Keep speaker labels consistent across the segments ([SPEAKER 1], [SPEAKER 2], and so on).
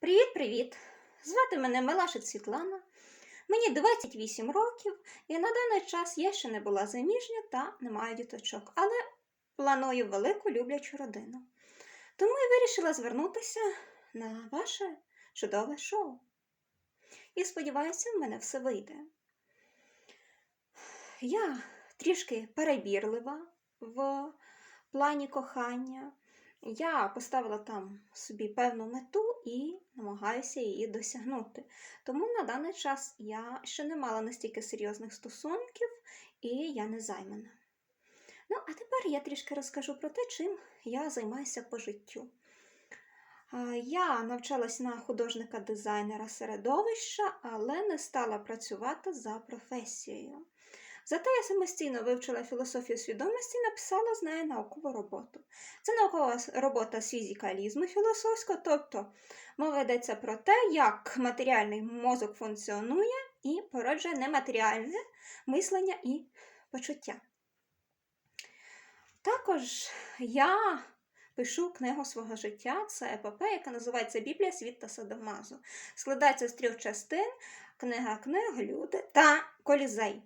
[SPEAKER 1] Привіт-привіт! Звати мене Мелашик Світлана. Мені 28 років, і на даний час я ще не була заміжня та не маю діточок, але планую велику люблячу родину. Тому і вирішила звернутися на ваше чудове шоу. І сподіваюся, в мене все вийде. Я трішки перебірлива в плані кохання. Я поставила там собі певну мету і намагаюся її досягнути. Тому на даний час я ще не мала настільки серйозних стосунків і я не займана. Ну, а тепер я трішки розкажу про те, чим я займаюся по життю. Я навчалась на художника-дизайнера середовища, але не стала працювати за професією. Зате я самостійно вивчила філософію свідомості і написала з нею наукову роботу. Це наукова робота з фізикалізму філософського, тобто мова йдеться про те, як матеріальний мозок функціонує і породжує нематеріальне мислення і почуття. Також я пишу книгу свого життя. Це епопея, яка називається Біблія світ та Садомазу. Складається з трьох частин: книга книг, люди та колізей.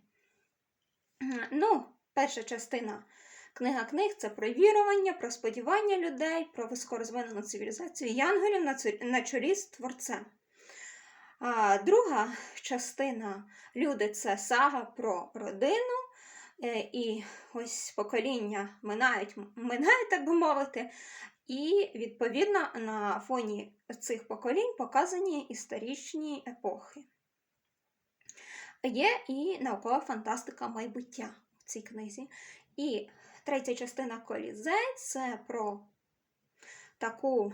[SPEAKER 1] Ну, перша частина книга книг це про вірування, про сподівання людей, про високорозвинену цивілізацію янголів на, чолі з творцем. А друга частина люди це сага про родину. Е, І ось покоління минають, минають, так би мовити. І відповідно на фоні цих поколінь показані історичні епохи. Є і наукова фантастика майбуття в цій книзі. І третя частина Колізей це про таку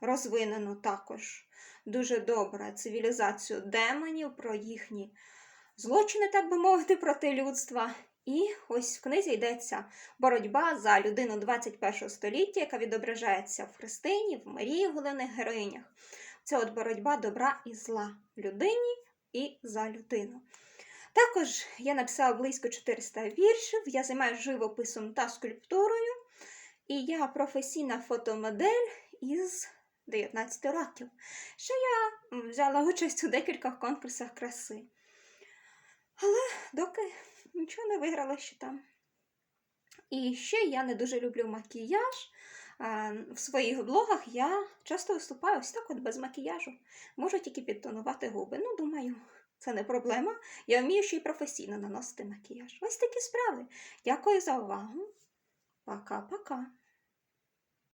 [SPEAKER 1] розвинену також дуже добре цивілізацію демонів, про їхні злочини, так би мовити, проти людства. І ось в книзі йдеться боротьба за людину 21 століття, яка відображається в Христині, в Марії, головних героїнях. Це от боротьба добра і зла в людині і за людину. Також я написала близько 400 віршів, я займаюся живописом та скульптурою, і я професійна фотомодель із 19 років. Ще я взяла участь у декількох конкурсах краси. Але доки нічого не виграла ще там. І ще я не дуже люблю макіяж. В своїх блогах я часто виступаю ось так, от без макіяжу. Можу тільки підтонувати губи. Ну, думаю, це не проблема. Я вмію ще й професійно наносити макіяж. Ось такі справи. Дякую за увагу. Пока-пока.